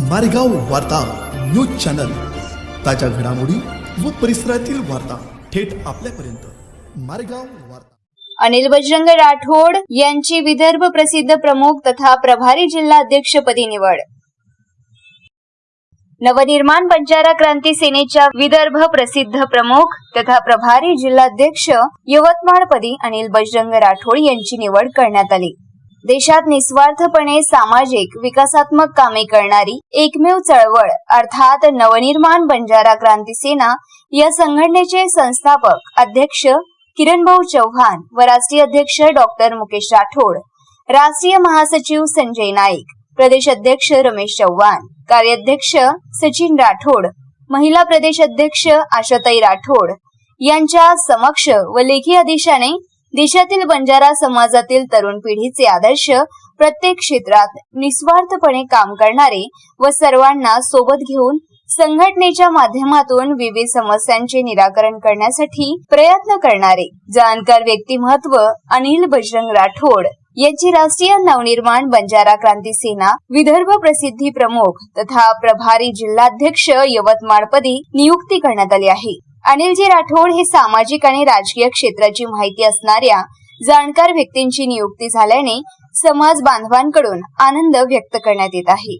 मारेगाव वार्ता news channel. ताज्या घडामोडी व परिसरातील वार्ता थेट आपल्यापर्यंत. मारेगाव वार्ता. अनिल बजरंग राठोड यांची विदर्भ प्रसिद्ध प्रमुख तथा प्रभारी जिल्हाध्यक्षपदी निवड. नवनिर्माण बंजारा क्रांती सेनेच्या विदर्भ प्रसिद्ध प्रमुख तथा प्रभारी जिल्हाध्यक्ष यवतमाळपदी अनिल बजरंग राठोड यांची निवड करण्यात आली. देशात निस्वार्थपणे सामाजिक विकासात्मक कामे करणारी एकमेव चळवळ अर्थात नवनिर्माण बंजारा क्रांती सेना या संघटनेचे संस्थापक अध्यक्ष किरणभाऊ चव्हाण व राष्ट्रीय अध्यक्ष डॉक्टर मुकेश राठोड राष्ट्रीय महासचिव संजय नाईक प्रदेश अध्यक्ष रमेश चव्हाण कार्याध्यक्ष सचिन राठोड महिला प्रदेश अध्यक्ष आशाताई राठोड यांच्या समक्ष व लेखी आदेशाने देशातील बंजारा समाजातील तरुण पिढीचे आदर्श प्रत्येक क्षेत्रात निस्वार्थपणे काम करणारे व सर्वांना सोबत घेऊन संघटनेच्या माध्यमातून विविध समस्यांचे निराकरण करण्यासाठी प्रयत्न करणारे. जाणकार व्यक्तिमत्व अनिल बजरंग राठोड यांची राष्ट्रीय नवनिर्माण बंजारा क्रांती सेना विदर्भ प्रसिद्धी प्रमुख तथा प्रभारी जिल्हाध्यक्ष यवतमाळपदी नियुक्ती करण्यात आली आहे. अनिलजी राठोड हे सामाजिक आणि राजकीय क्षेत्राची माहिती असणाऱ्या जाणकार व्यक्तींची नियुक्ती झाल्याने समाज बांधवांकडून आनंद व्यक्त करण्यात येत आहे.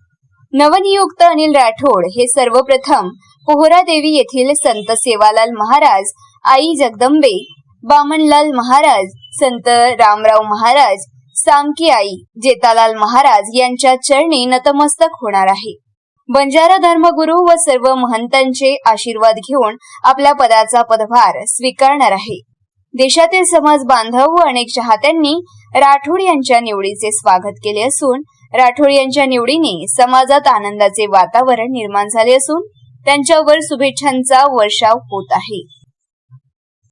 नवनियुक्त अनिल राठोड हे सर्वप्रथम पोहरादेवी येथील संत सेवालाल महाराज आई जगदंबे बामनलाल महाराज संत रामराव महाराज सामकी आई जेतालाल महाराज यांच्या चरणी नतमस्तक होणार आहे. बंजारा धर्मगुरू व सर्व महंतांचे आशीर्वाद घेऊन आपल्या पदाचा पदभार स्वीकारणार आहे. देशातील समाज बांधव व अनेक चाहत्यांनी राठोड यांच्या निवडीचे स्वागत केले असून राठोड यांच्या निवडीने समाजात आनंदाचे वातावरण निर्माण झाले असून त्यांच्यावर शुभेच्छांचा वर्षाव होत आहे.